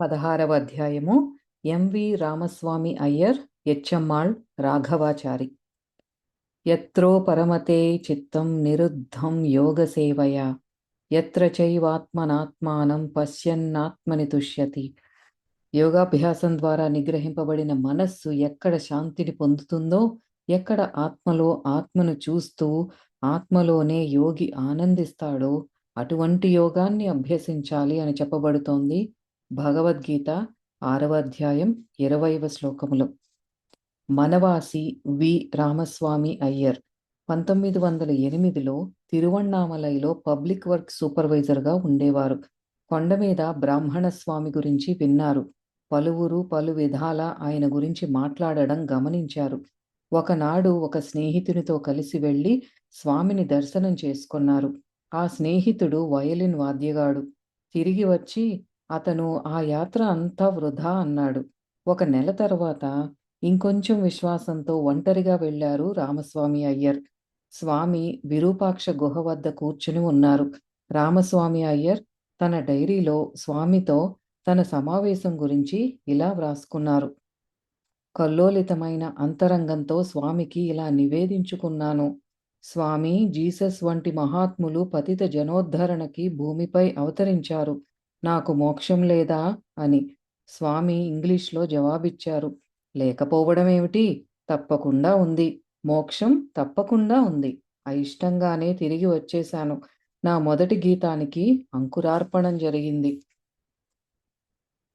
పదహారవ అధ్యాయము. M V Ramaswamy Iyer Echammal Raghavachari. ఎత్రో పరమతే చిత్తం నిరుద్ధం యోగ సేవయ ఎత్ర చైవాత్మనాత్మానం పశ్యన్నాత్మని తుష్యతి. యోగాభ్యాసం ద్వారా నిగ్రహింపబడిన మనస్సు ఎక్కడ శాంతిని పొందుతుందో ఎక్కడ ఆత్మలో ఆత్మను చూస్తూ ఆత్మలోనే యోగి ఆనందిస్తాడో అటువంటి యోగాన్ని అభ్యసించాలి అని చెప్పబడుతోంది భగవద్గీత ఆరవ అధ్యాయం ఇరవైవ శ్లోకములో. మనవాసి వి. రామస్వామి అయ్యర్ పంతొమ్మిది వందల ఎనిమిదిలో తిరువణ్ణామలైలో పబ్లిక్ వర్క్ సూపర్వైజర్గా ఉండేవారు. కొండ మీద బ్రాహ్మణ స్వామి గురించి విన్నారు. పలువురు పలు విధాల ఆయన గురించి మాట్లాడడం గమనించారు. ఒకనాడు ఒక స్నేహితునితో కలిసి వెళ్ళి స్వామిని దర్శనం చేసుకున్నారు. ఆ స్నేహితుడు వయలిన్ వాద్యగాడు. తిరిగి వచ్చి అతను ఆ యాత్ర అంతా వృధా అన్నాడు. ఒక నెల తర్వాత ఇంకొంచెం విశ్వాసంతో ఒంటరిగా వెళ్ళారు రామస్వామి అయ్యర్. స్వామి విరూపాక్ష గుహ వద్ద కూర్చుని ఉన్నారు. రామస్వామి అయ్యర్ తన డైరీలో స్వామితో తన సమావేశం గురించి ఇలా వ్రాసుకున్నారు. కల్లోలితమైన అంతరంగంతో స్వామికి ఇలా నివేదించుకున్నాను. స్వామి జీసస్ వంటి మహాత్ములు పతిత జనోద్ధరణకి భూమిపై అవతరించారు. నాకు మోక్షం లేదా? అని స్వామి ఇంగ్లీష్లో జవాబిచ్చారు. లేకపోవడం ఏమిటి? తప్పకుండా ఉంది. మోక్షం తప్పకుండా ఉంది. అయిష్టంగానే తిరిగి వచ్చేశాను. నా మొదటి గీతానికి అంకురార్పణం జరిగింది.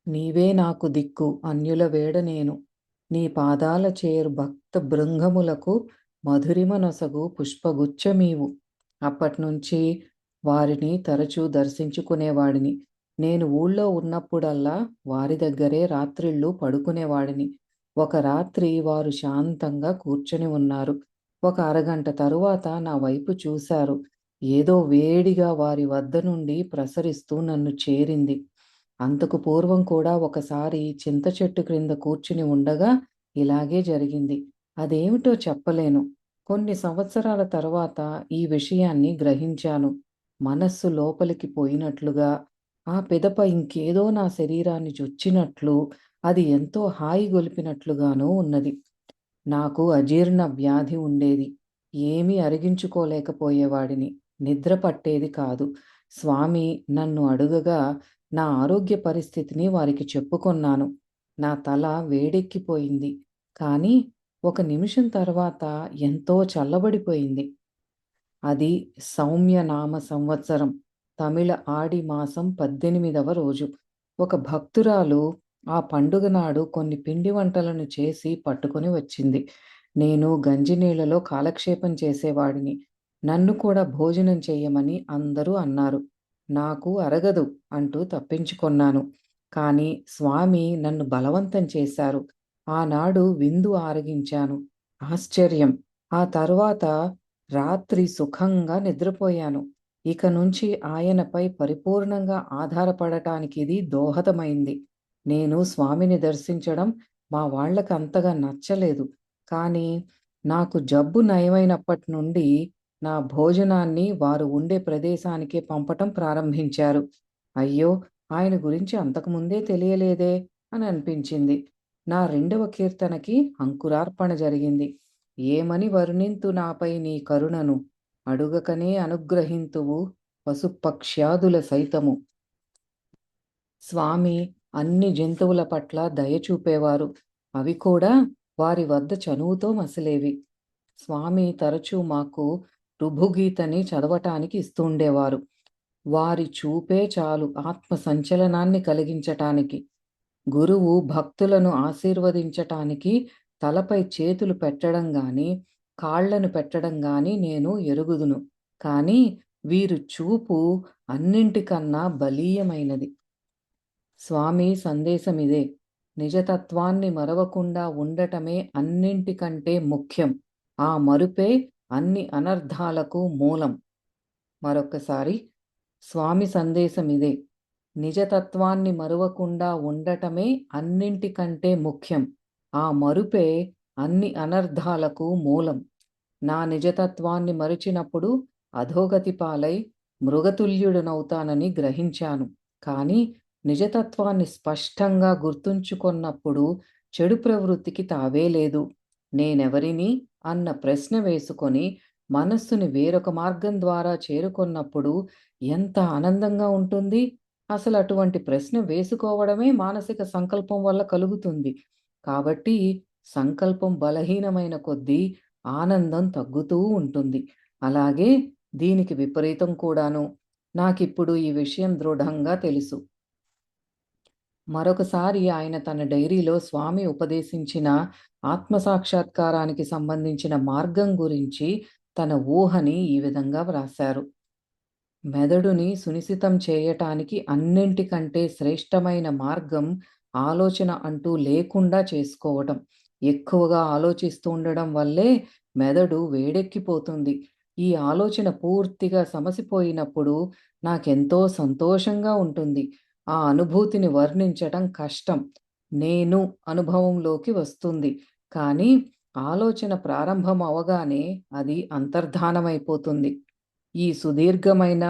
నీవే నాకు దిక్కు అన్యుల వేడ నేను. నీ పాదాల చేరు భక్త బృంగములకు మధురిమ నొసగు పుష్పగుచ్చమీవు అప్పటినుంచి వారిని తరచూ దర్శించుకునేవాడిని. నేను ఊళ్ళో ఉన్నప్పుడల్లా వారి దగ్గరే రాత్రిళ్ళు పడుకునేవాడిని ఒక రాత్రి వారు శాంతంగా కూర్చొని ఉన్నారు. ఒక అరగంట తరువాత నా వైపు చూశారు. ఏదో వేడిగా వారి వద్ద నుండి ప్రసరిస్తూ నన్ను చేరింది. అంతకు పూర్వం కూడా ఒకసారి చింత చెట్టు క్రింద కూర్చుని ఉండగా ఇలాగే జరిగింది. అదేమిటో చెప్పలేను. కొన్ని సంవత్సరాల తర్వాత ఈ విషయాన్ని గ్రహించాను. మనస్సు లోపలికి పోయినట్లుగా ఆ పిదప ఇంకేదో నా శరీరాన్ని చొచ్చినట్లు అది ఎంతో హాయి గొలిపినట్లుగానూ ఉన్నది. నాకు అజీర్ణ వ్యాధి ఉండేది. ఏమీ అరిగించుకోలేకపోయేవాడిని. నిద్ర పట్టేది కాదు. స్వామి నన్ను అడుగగా నా ఆరోగ్య పరిస్థితిని వారికి చెప్పుకొన్నాను. నా తల వేడెక్కిపోయింది. కానీ ఒక నిమిషం తర్వాత ఎంతో చల్లబడిపోయింది. అది సౌమ్యనామ సంవత్సరం. తమిళ ఆడి మాసం పద్దెనిమిదవ రోజు. ఒక భక్తురాలు ఆ పండుగ నాడు కొన్ని పిండి వంటలను చేసి పట్టుకొని వచ్చింది. నేను గంజినీళ్ళలో కాలక్షేపం చేసేవాడిని. నన్ను కూడా భోజనం చేయమని అందరూ అన్నారు. నాకు అరగదు అంటూ తప్పించుకొన్నాను. కానీ స్వామి నన్ను బలవంతం చేశారు. ఆనాడు విందు ఆరగించాను. ఆశ్చర్యం. ఆ తర్వాత రాత్రి సుఖంగా నిద్రపోయాను. ఇక నుంచి ఆయనపై పరిపూర్ణంగా ఆధారపడటానికి ఇది దోహదమైంది. నేను స్వామిని దర్శించడం మా వాళ్ళకు అంతగా నచ్చలేదు. కానీ నాకు జబ్బు నయమైనప్పటి నుండి నా భోజనాన్ని వారు ఉండే ప్రదేశానికే పంపటం ప్రారంభించారు. అయ్యో ఆయన గురించి అంతకుముందే తెలియలేదే అని అనిపించింది. నా రెండవ కీర్తనకి అంకురార్పణ జరిగింది. ఏమని వర్ణింతు నాపై నీ కరుణను? అడుగకనే అనుగ్రహింతువు పశుపక్ష్యాదుల సైతము. స్వామి అన్ని జంతువుల పట్ల దయ చూపేవారు. అవి కూడా వారి వద్ద చనువుతో మసలేవి. స్వామి తరచూ మాకు రుభుగీతని చదవటానికి ఇస్తుండేవారు వారి చూపే చాలు ఆత్మ సంచలనాన్ని కలిగించటానికి. గురువు భక్తులను ఆశీర్వదించటానికి తలపై చేతులు పెట్టడం గాని కాళ్ళను పెట్టడం గాని నేను ఎరుగుదును. కానీ వీరు చూపు అన్నింటికన్నా బలీయమైనది. స్వామి సందేశం ఇదే నిజతత్వాన్ని మరవకుండా ఉండటమే అన్నింటికంటే ముఖ్యం. ఆ మరుపే అన్ని అనర్థాలకు మూలం. మరొకసారి స్వామి సందేశం ఇదే నిజతత్వాన్ని మరువకుండా ఉండటమే అన్నింటికంటే ముఖ్యం. ఆ మరుపే అన్ని అనర్థాలకు మూలం. నా నిజతత్వాన్ని మరిచినప్పుడు అధోగతి పాలై మృగతుల్యుడనవుతానని గ్రహించాను. కానీ నిజతత్వాన్ని స్పష్టంగా గుర్తుంచుకొన్నప్పుడు చెడు ప్రవృత్తికి తావే లేదు. నేనెవరిని? అన్న ప్రశ్న వేసుకొని మనస్సుని వేరొక మార్గం ద్వారా చేరుకున్నప్పుడు ఎంత ఆనందంగా ఉంటుంది? అసలు అటువంటి ప్రశ్న వేసుకోవడమే మానసిక సంకల్పం వల్ల కలుగుతుంది. కాబట్టి సంకల్పం బలహీనమైన కొద్దీ ఆనందం తగ్గుతూ ఉంటుంది. అలాగే దీనికి విపరీతం కూడాను. నాకిప్పుడు ఈ విషయం దృఢంగా తెలుసు. మరొకసారి ఆయన తన డైరీలో స్వామి ఉపదేశించిన ఆత్మసాక్షాత్కారానికి సంబంధించిన మార్గం గురించి తన ఊహని ఈ విధంగా వ్రాశారు. మెదడుని సునిశితం చేయటానికి అన్నింటికంటే శ్రేష్టమైన మార్గం ఆలోచన అంటూ లేకుండా చేసుకోవటం. ఎక్కువగా ఆలోచిస్తూ ఉండడం వల్లే మెదడు వేడెక్కిపోతుంది. ఈ ఆలోచన పూర్తిగా సమసిపోయినప్పుడు నాకెంతో సంతోషంగా ఉంటుంది. ఆ అనుభూతిని వర్ణించటం కష్టం. నేను అనుభవంలోకి వస్తుంది. కానీ ఆలోచన ప్రారంభం అవగానే అది అంతర్ధానమైపోతుంది. ఈ సుదీర్ఘమైన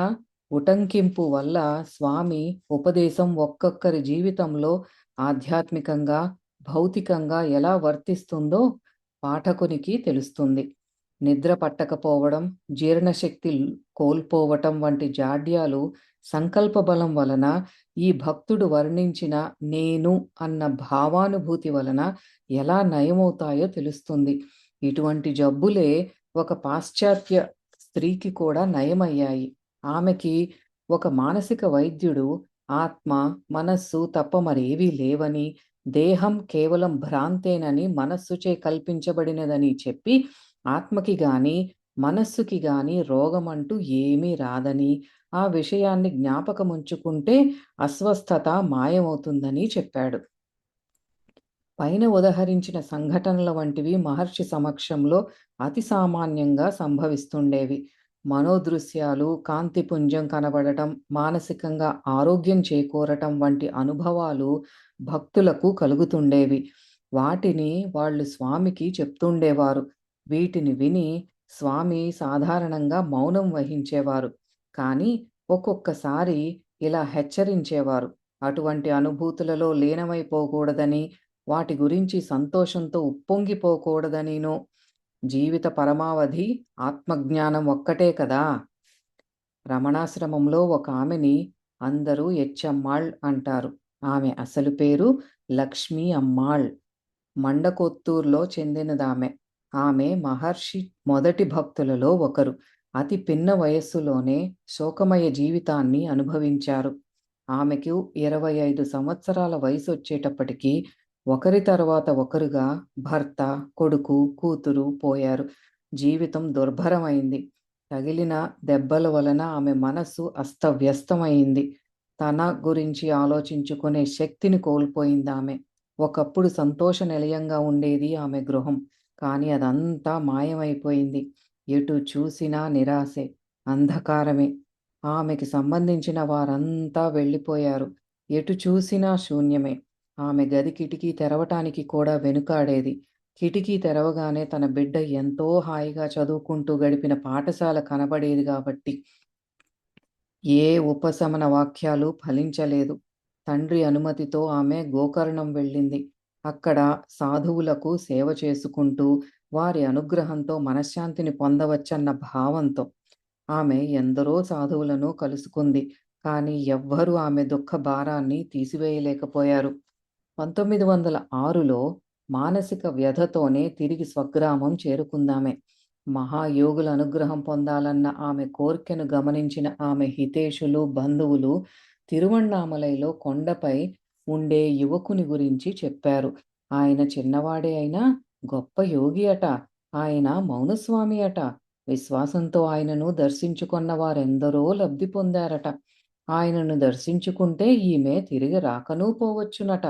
ఉటంకింపు వల్ల స్వామి ఉపదేశం ఒక్కొక్కరి జీవితంలో ఆధ్యాత్మికంగా భౌతికంగా ఎలా వర్తిస్తుందో పాఠకునికి తెలుస్తుంది. నిద్ర పట్టకపోవడం జీర్ణశక్తి కోల్పోవటం వంటి జాడ్యాలు సంకల్ప బలం వలన ఈ భక్తుడు వర్ణించిన నేను అన్న భావానుభూతి వలన ఎలా నయమవుతాయో తెలుస్తుంది. ఇటువంటి జబ్బులే ఒక పాశ్చాత్య స్త్రీకి కూడా నయమయ్యాయి. ఆమెకి ఒక మానసిక వైద్యుడు ఆత్మ మనస్సు తప్ప మరేవీ లేవని దేహం కేవలం భ్రాంతేనని మనస్సుచే కల్పించబడినదని చెప్పి ఆత్మకి గాని మనస్సుకి గాని రోగమంటూ ఏమీ రాదని ఆ విషయాన్ని జ్ఞాపకముంచుకుంటే అస్వస్థత మాయమవుతుందని చెప్పాడు. పైన ఉదహరించిన సంఘటనల వంటివి మహర్షి సమక్షంలో అతి సామాన్యంగా సంభవిస్తుండేవి. మనోదృశ్యాలు కాంతిపుంజం కనబడటం మానసికంగా ఆరోగ్యం చేకూరటం వంటి అనుభవాలు భక్తులకు కలుగుతుండేవి. వాటిని వాళ్ళు స్వామికి చెప్తుండేవారు. వీటిని విని స్వామి సాధారణంగా మౌనం వహించేవారు. కానీ ఒక్కొక్కసారి ఇలా హెచ్చరించేవారు. అటువంటి అనుభూతులలో లీనమైపోకూడదని వాటి గురించి సంతోషంతో ఉప్పొంగిపోకూడదనినో జీవిత పరమావధి ఆత్మజ్ఞానం ఒక్కటే కదా. రమణాశ్రమంలో ఒక ఆమెని అందరూ ఎచ్చమ్మాళ్ అంటారు. ఆమె అసలు పేరు లక్ష్మీ అమ్మాళ్. మండకొత్తూరులో చెందినదామె. ఆమె మహర్షి మొదటి భక్తులలో ఒకరు. అతి పిన్న వయస్సులోనే శోకమయ జీవితాన్ని అనుభవించారు. ఆమెకు ఇరవై ఐదు సంవత్సరాల వయసు వచ్చేటప్పటికీ ఒకరి తర్వాత ఒకరుగా భర్త కొడుకు కూతురు పోయారు. జీవితం దుర్భరమైంది. తగిలిన దెబ్బల వలన ఆమె మనస్సు అస్తవ్యస్తమైంది. తన గురించి ఆలోచించుకునే శక్తిని కోల్పోయింది ఆమె. ఒకప్పుడు సంతోష నిలయంగా ఉండేది ఆమె గృహం. కానీ అదంతా మాయమైపోయింది. ఎటు చూసినా నిరాశే అంధకారమే. ఆమెకి సంబంధించిన వారంతా వెళ్ళిపోయారు. ఎటు చూసినా శూన్యమే. ఆమె గది కిటికీ తెరవటానికి కూడా వెనుకాడేది. కిటికీ తెరవగానే తన బిడ్డ ఎంతో హాయిగా చదువుకుంటూ గడిపిన పాఠశాల కనబడేది కాబట్టి ఏ ఉపశమన వాక్యాలు ఫలించలేదు. తండ్రి అనుమతితో ఆమె గోకర్ణం వెళ్ళింది. అక్కడ సాధువులకు సేవ చేసుకుంటూ వారి అనుగ్రహంతో మనశ్శాంతిని పొందవచ్చన్న భావంతో ఆమె ఎందరో సాధువులను కలుసుకుంది. కానీ ఎవ్వరూ ఆమె దుఃఖ భారాన్ని తీసివేయలేకపోయారు. పంతొమ్మిది వందల ఆరులో మానసిక వ్యధతోనే తిరిగి స్వగ్రామం చేరుకుందామే. మహాయోగుల అనుగ్రహం పొందాలన్న ఆమె కోరికను గమనించిన ఆమె హితేషులు బంధువులు తిరువణ్ణామలైలో కొండపై ఉండే యువకుని గురించి చెప్పారు. ఆయన చిన్నవాడే అయినా గొప్ప యోగి అట. ఆయన మౌనస్వామి అట. విశ్వాసంతో ఆయనను దర్శించుకున్న వారెందరో లబ్ధి పొందారట. ఆయనను దర్శించుకుంటే ఈమె తిరిగి రాకనూ పోవచ్చునట.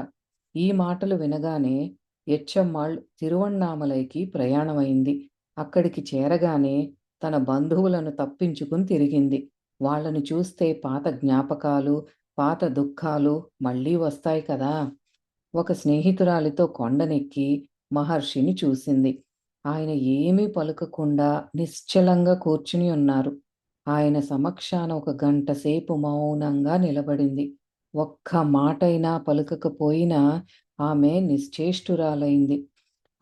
ఈ మాటలు వినగానే ఎచ్చమ్మాళ్ తిరువణ్ణామలైకి ప్రయాణమైంది. అక్కడికి చేరగానే తన బంధువులను తప్పించుకుని తిరిగింది. వాళ్ళను చూస్తే పాత జ్ఞాపకాలు పాత దుఃఖాలు మళ్ళీ వస్తాయి కదా? ఒక స్నేహితురాలితో కొండనెక్కి మహర్షిని చూసింది. ఆయన ఏమీ పలుకకుండా నిశ్చలంగా కూర్చుని ఉన్నారు. ఆయన సమక్షాన ఒక గంట సేపు మౌనంగా నిలబడింది. ఒక్క మాటైనా పలుకకపోయినా ఆమె నిశ్చేష్టురాలైంది.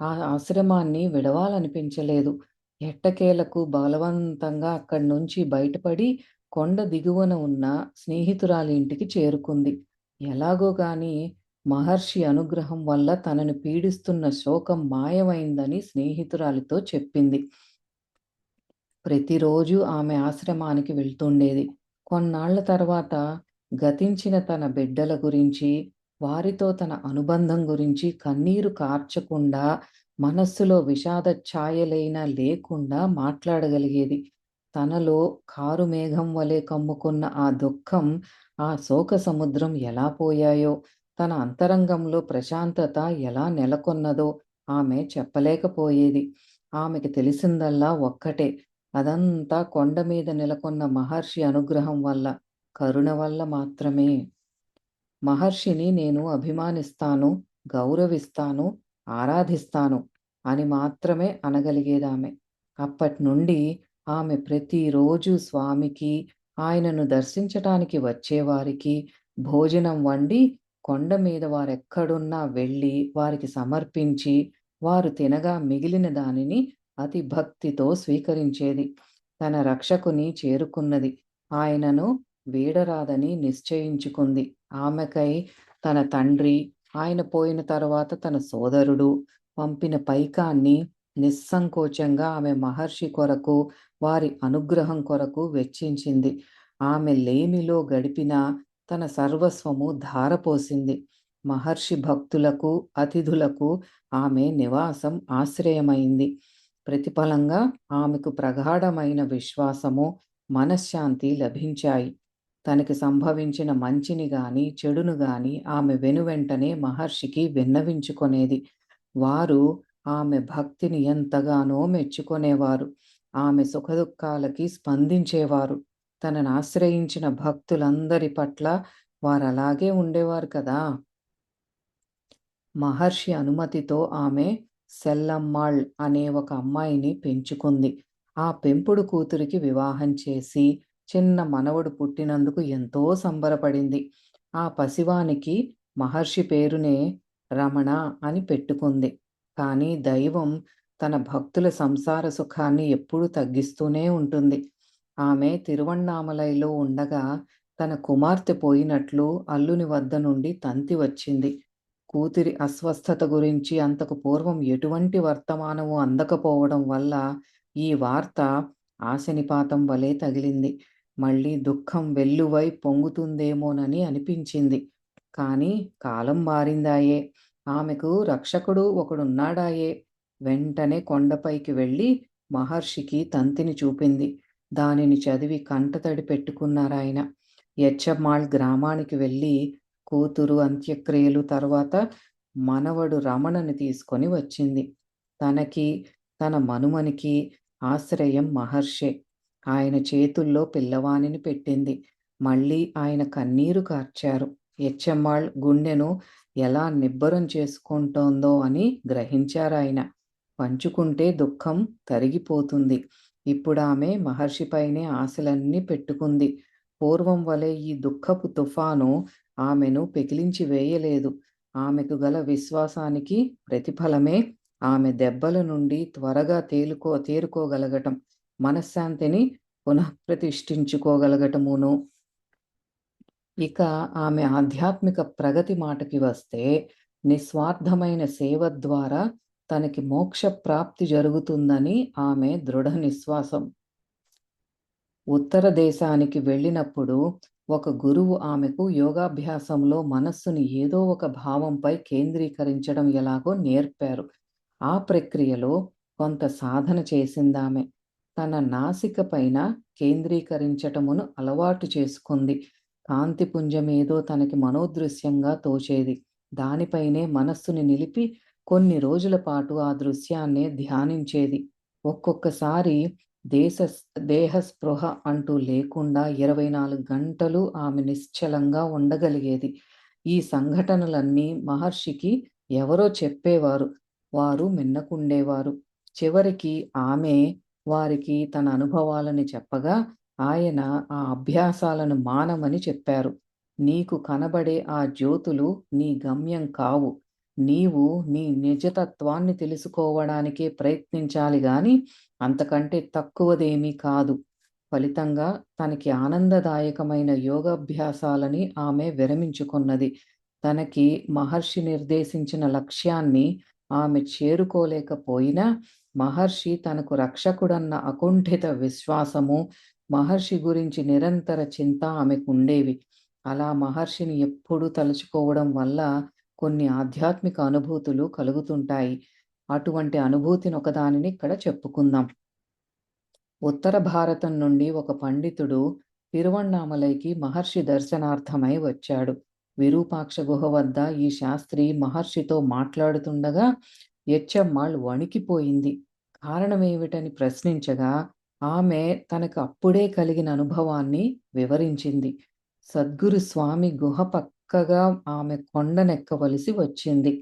ఆ ఆశ్రమాన్ని విడవాలనిపించలేదు. ఎట్టకేలకు బలవంతంగా అక్కడి నుంచి బయటపడి కొండ దిగువన ఉన్న స్నేహితురాలి ఇంటికి చేరుకుంది. ఎలాగో గాని మహర్షి అనుగ్రహం వల్ల తనను పీడిస్తున్న శోకం మాయమైందని స్నేహితురాలితో చెప్పింది. ప్రతిరోజు ఆమె ఆశ్రమానికి వెళ్తుండేది. కొన్నాళ్ళ తర్వాత గతించిన తన బిడ్డల గురించి వారితో తన అనుబంధం గురించి కన్నీరు కార్చకుండా మనస్సులో విషాద ఛాయలైనా లేకుండా మాట్లాడగలిగేది. తనలో కారు మేఘం వలె కమ్ముకున్న ఆ దుఃఖం ఆ శోక సముద్రం ఎలా పోయాయో తన అంతరంగంలో ప్రశాంతత ఎలా నెలకొన్నదో ఆమె చెప్పలేకపోయేది. ఆమెకి తెలిసిందల్లా ఒక్కటే అదంతా కొండ మీద నెలకొన్న మహర్షి అనుగ్రహం వల్ల. కరుణ వల్ల మాత్రమే. మహర్షిని నేను అభిమానిస్తాను గౌరవిస్తాను ఆరాధిస్తాను అని మాత్రమే అనగలిగేదామె. అప్పటి నుండి ఆమె ప్రతిరోజు స్వామికి ఆయనను దర్శించటానికి వచ్చేవారికి భోజనం వండి కొండ మీద వారెక్కడున్నా వెళ్ళి వారికి సమర్పించి వారు తినగా మిగిలిన దానిని అతి భక్తితో స్వీకరించేది. తన రక్షకుని చేరుకున్నది. ఆయనను వీడరాదని నిశ్చయించుకుంది. ఆమెకై తన తండ్రి ఆయన పోయిన తర్వాత తన సోదరుడు పంపిన పైకాన్ని నిస్సంకోచంగా ఆమె మహర్షి కొరకు వారి అనుగ్రహం కొరకు వెచ్చించింది. ఆమె లేమిలో గడిపిన తన సర్వస్వము ధారపోసింది. మహర్షి భక్తులకు అతిథులకు ఆమె నివాసం ఆశ్రయమైంది. ప్రతిఫలంగా ఆమెకు ప్రగాఢమైన విశ్వాసము మనశ్శాంతి లభించాయి. తనకి సంభవించిన మంచిని గాని చెడును గాని ఆమె వెనువెంటనే మహర్షికి విన్నవించుకొనేది. వారు ఆమె భక్తిని ఎంతగానో మెచ్చుకొనేవారు. ఆమె సుఖదుఖాలకి స్పందించేవారు. తనను ఆశ్రయించిన భక్తులందరి పట్ల వారు అలాగే ఉండేవారు కదా! మహర్షి అనుమతితో ఆమె సెల్లమ్మాళ్ అనే ఒక అమ్మాయిని పెంచుకుంది. ఆ పెంపుడు కూతురికి వివాహం చేసి చిన్న మనవడు పుట్టినందుకు ఎంతో సంబరపడింది. ఆ పసివానికి మహర్షి పేరునే రమణ అని పెట్టుకుంది. కానీ దైవం తన భక్తుల సంసార సుఖాన్ని ఎప్పుడూ తగ్గిస్తూనే ఉంటుంది. ఆమె తిరువణ్ణామలైలో ఉండగా తన కుమార్తె పోయినట్లు అల్లుని వద్ద నుండి తంతి వచ్చింది. కూతురి అస్వస్థత గురించి అంతకు పూర్వం ఎటువంటి వర్తమానము అందకపోవడం వల్ల ఈ వార్త ఆశనిపాతం వలె తగిలింది. మళ్ళీ దుఃఖం వెల్లువై పొంగుతుందేమోనని అనిపించింది. కానీ కాలం మారిందాయే. ఆమెకు రక్షకుడు ఒకడున్నాడాయే. వెంటనే కొండపైకి వెళ్ళి మహర్షికి తంతిని చూపింది. దానిని చదివి కంటతడి పెట్టుకున్నారాయన యచ్చమ్మాళ్ గ్రామానికి వెళ్ళి కూతురు అంత్యక్రియలు తర్వాత మనవడు రమణని తీసుకొని వచ్చింది. తనకి తన మనుమనికి ఆశ్రయం మహర్షే. ఆయన చేతుల్లో పిల్లవాణిని పెట్టింది. మళ్ళీ ఆయన కన్నీరు కార్చారు. యచ్చమ్మాళ్ గుండెను ఎలా నిబ్బరం చేసుకుంటోందో అని గ్రహించారాయన. పంచుకుంటే దుఃఖం తరిగిపోతుంది. ఇప్పుడు ఆమె మహర్షిపైనే ఆశలన్నీ పెట్టుకుంది. పూర్వం వలె ఈ దుఃఖపు తుఫాను ఆమెను పెకిలించి వేయలేదు. ఆమెకు గల విశ్వాసానికి ప్రతిఫలమే ఆమె దెబ్బల నుండి త్వరగా తేలుకో తేరుకోగలగటం. మనశ్శాంతిని పునఃప్రతిష్ఠించుకోగలగటమును. ఇక ఆమె ఆధ్యాత్మిక ప్రగతి మాటకి వస్తే నిస్వార్థమైన సేవ ద్వారా తనకి మోక్ష ప్రాప్తి జరుగుతుందని ఆమె దృఢ నిశ్వాసం. ఉత్తర దేశానికి వెళ్ళినప్పుడు ఒక గురువు ఆమెకు యోగాభ్యాసంలో మనస్సుని ఏదో ఒక భావంపై కేంద్రీకరించడం ఎలాగో నేర్పారు. ఆ ప్రక్రియలో కొంత సాధన చేసిందామె. తన నాసిక పైన కేంద్రీకరించటమును అలవాటు చేసుకుంది. కాంతిపుంజమేదో తనకి మనోదృశ్యంగా తోచేది. దానిపైనే మనస్సుని నిలిపి కొన్ని రోజుల పాటు ఆ దృశ్యాన్నే ధ్యానించేది. ఒక్కొక్కసారి దేశ దేహ స్పృహ అంటూ లేకుండా ఇరవై నాలుగు గంటలు ఆమె నిశ్చలంగా ఉండగలిగేది. ఈ సంఘటనలన్నీ మహర్షికి ఎవరో చెప్పేవారు. వారు మిన్నకుండేవారు. చివరికి ఆమె వారికి తన అనుభవాలని చెప్పగా ఆయన ఆ అభ్యాసాలను మానమని చెప్పారు. నీకు కనబడే ఆ జ్యోతులు నీ గమ్యం కావు. నీవు నీ నిజతత్వాన్ని తెలుసుకోవడానికే ప్రయత్నించాలి గాని అంతకంటే తక్కువదేమీ కాదు. ఫలితంగా తనకి ఆనందదాయకమైన యోగాభ్యాసాలని ఆమె విరమించుకున్నది. తనకి మహర్షి నిర్దేశించిన లక్ష్యాన్ని ఆమె చేరుకోలేకపోయినా మహర్షి తనకు రక్షకుడన్న అకుంఠిత విశ్వాసము మహర్షి గురించి నిరంతర చింత ఆమెకుండేవి అలా మహర్షిని ఎప్పుడూ తలుచుకోవడం వల్ల కొన్ని ఆధ్యాత్మిక అనుభూతులు కలుగుతుంటాయి. అటువంటి అనుభూతిని ఒకదానిని ఇక్కడ చెప్పుకుందాం. ఉత్తర భారతం నుండి ఒక పండితుడు తిరువణ్ణామలైకి మహర్షి దర్శనార్థమై వచ్చాడు. విరూపాక్ష గుహ వద్ద ఈ శాస్త్రి మహర్షితో మాట్లాడుతుండగా ఎచ్చమ్మాళ్ వణికిపోయింది. కారణమేమిటని ప్రశ్నించగా ఆమె తనకు అప్పుడే కలిగిన అనుభవాన్ని వివరించింది. సద్గురు స్వామి గుహ పక్కగా ఆమె కొండనెక్కవలసి వచ్చింది.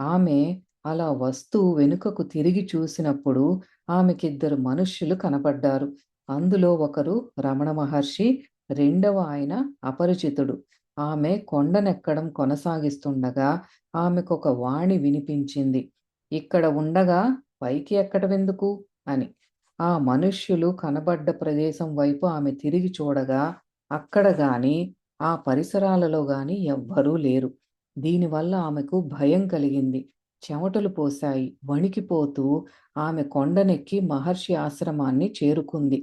ఆమె అలా వస్తూ వెనుకకు తిరిగి చూసినప్పుడు ఆమెకిద్దరు మనుష్యులు కనపడ్డారు. అందులో ఒకరు రమణ మహర్షి రెండవ ఆయన అపరిచితుడు. ఆమె కొండనెక్కడం కొనసాగిస్తుండగా ఆమెకొక వాణి వినిపించింది. ఇక్కడ ఉండగా పైకి ఎక్కడవెందుకు అని. ఆ మనుష్యులు కనబడ్డ ప్రదేశం వైపు ఆమె తిరిగి చూడగా అక్కడ గాని ఆ పరిసరాలలో గాని ఎవ్వరూ లేరు. దీనివల్ల ఆమెకు భయం కలిగింది. చెమటలు పోశాయి. వణికిపోతూ ఆమె కొండనెక్కి మహర్షి ఆశ్రమాన్ని చేరుకుంది.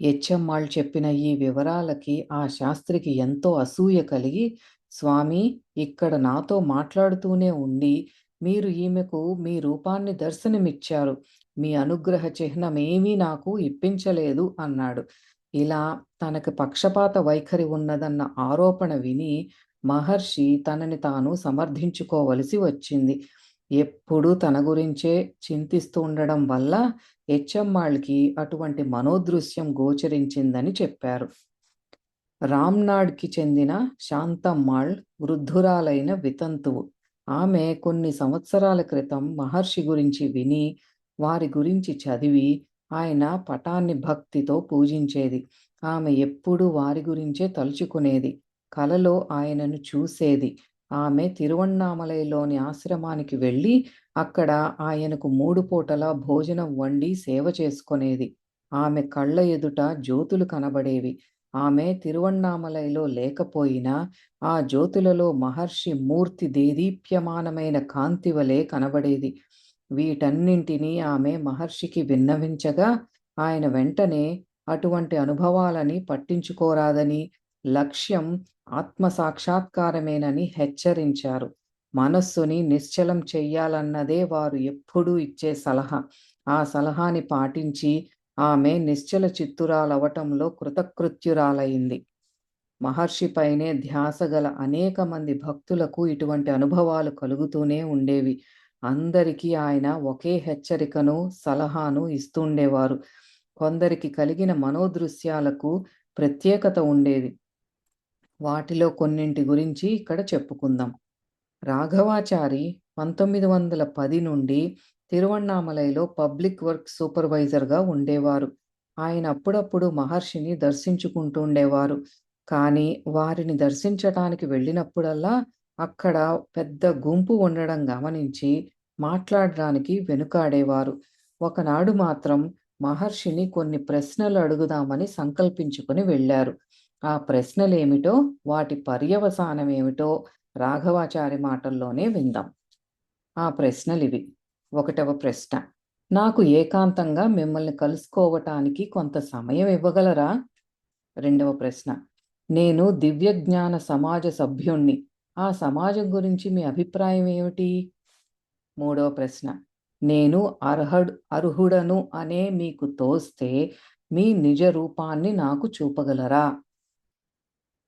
ఎచ్చమ్మాళ్ళు చెప్పిన ఈ వివరాలకి ఆ శాస్త్రికి ఎంతో అసూయ కలిగి స్వామి ఇక్కడ నాతో మాట్లాడుతూనే ఉండి మీరు ఈమెకు మీ రూపాన్ని దర్శనమిచ్చారు. మీ అనుగ్రహ చిహ్నమేమీ నాకు ఇప్పించలేదు అన్నాడు. ఇలా తనకు పక్షపాత వైఖరి ఉన్నదన్న ఆరోపణ విని మహర్షి తనని తాను సమర్థించుకోవలసి వచ్చింది. ఎప్పుడూ తన గురించే చింతిస్తూ ఉండడం వల్ల హెచ్ఎమ్మాళ్ళకి అటువంటి మనోదృశ్యం గోచరించిందని చెప్పారు. రామ్నాడ్కి చెందిన శాంతమ్మాళ్ వృద్ధురాలైన వితంతువు. ఆమె కొన్ని సంవత్సరాల క్రితం మహర్షి గురించి విని వారి గురించి చదివి ఆయన పటాన్ని భక్తితో పూజించేది. ఆమె ఎప్పుడూ వారి గురించే తలుచుకునేది. కలలో ఆయనను చూసేది. ఆమె తిరువణ్ణామలైలోని ఆశ్రమానికి వెళ్ళి అక్కడ ఆయనకు మూడు పూటల భోజనం వండి సేవ చేసుకునేది. ఆమె కళ్ళ ఎదుట జ్యోతులు కనబడేవి. ఆమె తిరువణ్ణామలైలో లేకపోయినా ఆ జ్యోతులలో మహర్షి మూర్తి దేదీప్యమానమైన కాంతి వలె కనబడేది. వీటన్నింటినీ ఆమె మహర్షికి విన్నవించగా ఆయన వెంటనే అటువంటి అనుభవాలని పట్టించుకోరాదని లక్ష్యం ఆత్మ సాక్షాత్కారమేనని హెచ్చరించారు. మనస్సుని నిశ్చలం చెయ్యాలన్నదే వారు ఎప్పుడూ ఇచ్చే సలహా. ఆ సలహాని పాటించి ఆమె నిశ్చల చిత్తురాలవటంలో కృతకృత్యురాలైంది. మహర్షిపైనే ధ్యాస గల అనేక మంది భక్తులకు ఇటువంటి అనుభవాలు కలుగుతూనే ఉండేవి. అందరికీ ఆయన ఒకే హెచ్చరికను సలహాను ఇస్తుండేవారు. కొందరికి కలిగిన మనోదృశ్యాలకు ప్రత్యేకత ఉండేది. వాటిలో కొన్నింటి గురించి ఇక్కడ చెప్పుకుందాం. రాఘవాచారి పంతొమ్మిది వందల పది నుండి తిరువణ్ణామలైలో పబ్లిక్ వర్క్ సూపర్వైజర్గా ఉండేవారు. ఆయన అప్పుడప్పుడు మహర్షిని దర్శించుకుంటుండేవారు. కానీ వారిని దర్శించటానికి వెళ్ళినప్పుడల్లా అక్కడ పెద్ద గుంపు ఉండడం గమనించి మాట్లాడడానికి వెనుకాడేవారు. ఒకనాడు మాత్రం మహర్షిని కొన్ని ప్రశ్నలు అడుగుదామని సంకల్పించుకుని వెళ్ళారు. ఆ ప్రశ్నలేమిటో వాటి పర్యవసానం ఏమిటో రాఘవాచారి మాటల్లోనే విందాం. ఆ ప్రశ్నలు ఇవి ఒకటవ ప్రశ్న. నాకు ఏకాంతంగా మిమ్మల్ని కలుసుకోవటానికి కొంత సమయం ఇవ్వగలరా? రెండవ ప్రశ్న. నేను దివ్య జ్ఞాన సమాజ సభ్యుణ్ణి. ఆ సమాజం గురించి మీ అభిప్రాయం ఏమిటి? మూడవ ప్రశ్న. నేను అర్హడ్ అర్హుడను అనే మీకు తోస్తే మీ నిజ రూపాన్ని నాకు చూపగలరా?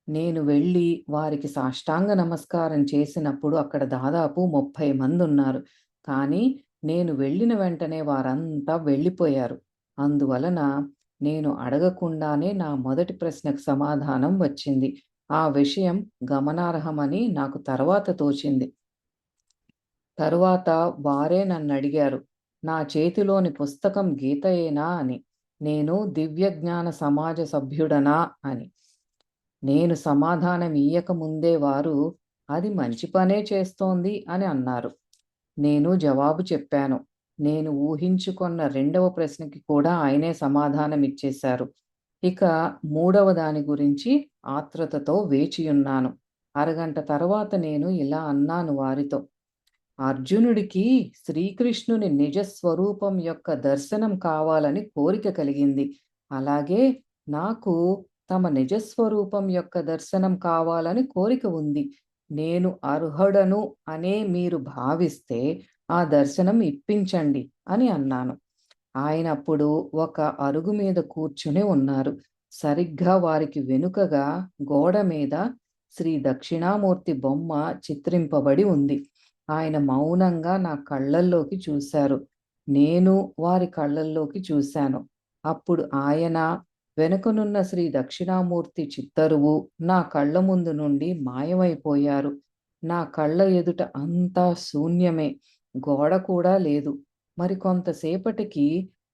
నేను వెళ్ళి వారికి సాష్టాంగ నమస్కారం చేసినప్పుడు అక్కడ దాదాపు ముప్పై మంది ఉన్నారు. కానీ నేను వెళ్ళిన వెంటనే వారంతా వెళ్ళిపోయారు. అందువలన నేను అడగకుండానే నా మొదటి ప్రశ్నకు సమాధానం వచ్చింది. ఆ విషయం గమనార్హమని నాకు తర్వాత తోచింది. తరువాత వారే నన్ను అడిగారు. నా చేతిలోని పుస్తకం గీతయేనా అని. నేను దివ్య జ్ఞాన సమాజ సభ్యుడనా అని. నేను సమాధానం ఇయ్యక ముందే వారు అది మంచి పనే చేస్తోంది అని అన్నారు. నేను జవాబు చెప్పాను. నేను ఊహించుకున్న రెండవ ప్రశ్నకి కూడా ఆయనే సమాధానం ఇచ్చేశారు. ఇక మూడవ దాని గురించి ఆత్రతతో వేచియున్నాను. అరగంట తర్వాత నేను ఇలా అన్నాను వారితో. అర్జునుడికి శ్రీకృష్ణుని నిజ స్వరూపం యొక్క దర్శనం కావాలని కోరిక కలిగింది. అలాగే నాకు తమ నిజస్వరూపం యొక్క దర్శనం కావాలని కోరిక ఉంది. నేను అర్హుడను అనే మీరు భావిస్తే ఆ దర్శనం ఇప్పించండి అని అన్నాను. ఆయన అప్పుడు ఒక అరుగు మీద కూర్చుని ఉన్నారు. సరిగ్గా వారికి వెనుకగా గోడ మీద శ్రీ దక్షిణామూర్తి బొమ్మ చిత్రింపబడి ఉంది. ఆయన మౌనంగా నా కళ్ళల్లోకి చూశారు. నేను వారి కళ్ళల్లోకి చూశాను. అప్పుడు ఆయన వెనుకనున్న శ్రీ దక్షిణామూర్తి చిత్తరువు నా కళ్ళ ముందు నుండి మాయమైపోయారు. నా కళ్ళ ఎదుట అంతా శూన్యమే గోడ కూడా లేదు. మరి కొంతసేపటికి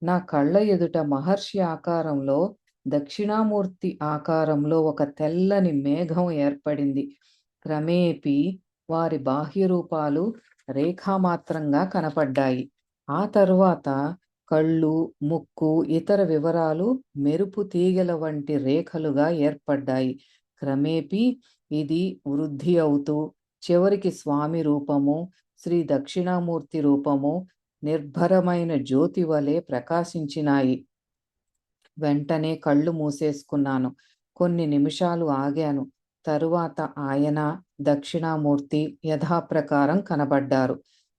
నా కళ్ళ ఎదుట మహర్షి ఆకారంలో దక్షిణామూర్తి ఆకారంలో ఒక తెల్లని మేఘం ఏర్పడింది. క్రమేపీ వారి బాహ్య రూపాలు రేఖామాత్రంగా కనపడ్డాయి. ఆ తర్వాత కళ్ళు ముక్కు ఇతర వివరాలు మెరుపు తీగల వంటి రేఖలుగా ఏర్పడ్డాయి. క్రమేపీ ఇది వృద్ధి అవుతూ చివరికి స్వామి రూపము శ్రీ దక్షిణామూర్తి రూపము నిర్భరమైన జ్యోతి వలె ప్రకాశించినాయి. వెంటనే కళ్ళు మూసేసుకున్నాను. కొన్ని నిమిషాలు ఆగాను. తరువాత ఆయన దక్షిణామూర్తి యథాప్రకారం కనబడ్డారు.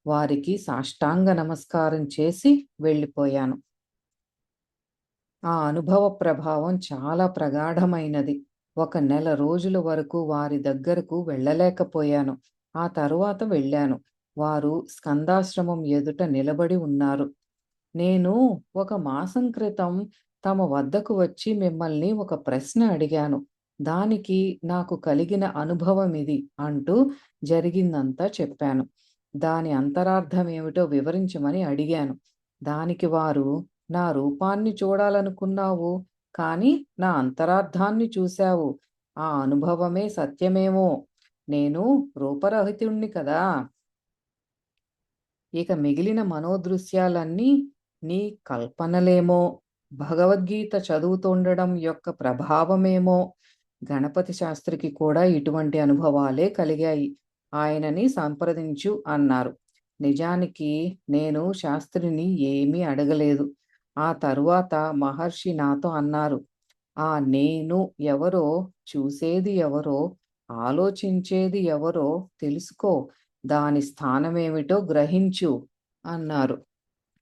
వారికి సాష్టాంగ నమస్కారం చేసి వెళ్ళిపోయాను. ఆ అనుభవ ప్రభావం చాలా ప్రగాఢమైనది. ఒక నెల రోజుల వరకు వారి దగ్గరకు వెళ్ళలేకపోయాను. ఆ తరువాత వెళ్ళాను. వారు స్కందాశ్రమం ఎదుట నిలబడి ఉన్నారు. నేను ఒక మాసం క్రితం తమ వద్దకు వచ్చి మిమ్మల్ని ఒక ప్రశ్న అడిగాను. దానికి నాకు కలిగిన అనుభవం ఇది అంటూ జరిగిందంతా చెప్పాను. దాని అంతరార్థం ఏమిటో వివరించమని అడిగాను. దానికి వారు నా రూపాన్ని చూడాలనుకున్నావు కానీ నా అంతరార్థాన్ని చూశావు. ఆ అనుభవమే సత్యమేమో. నేను రూపరహితుణ్ణి కదా. ఇక మిగిలిన మనోదృశ్యాలన్నీ నీ కల్పనలేమో. భగవద్గీత చదువుతుండడం యొక్క ప్రభావమేమో. గణపతి శాస్త్రికి కూడా ఇటువంటి అనుభవాలే కలిగాయి. ఆయనని సంప్రదించు అన్నారు. నిజానికి నేను శాస్త్రిని ఏమీ అడగలేదు. ఆ తరువాత మహర్షి నాతో అన్నారు ఆ నేను ఎవరో చూసేది ఎవరో ఆలోచించేది ఎవరో తెలుసుకో. దాని స్థానమేమిటో గ్రహించు అన్నారు.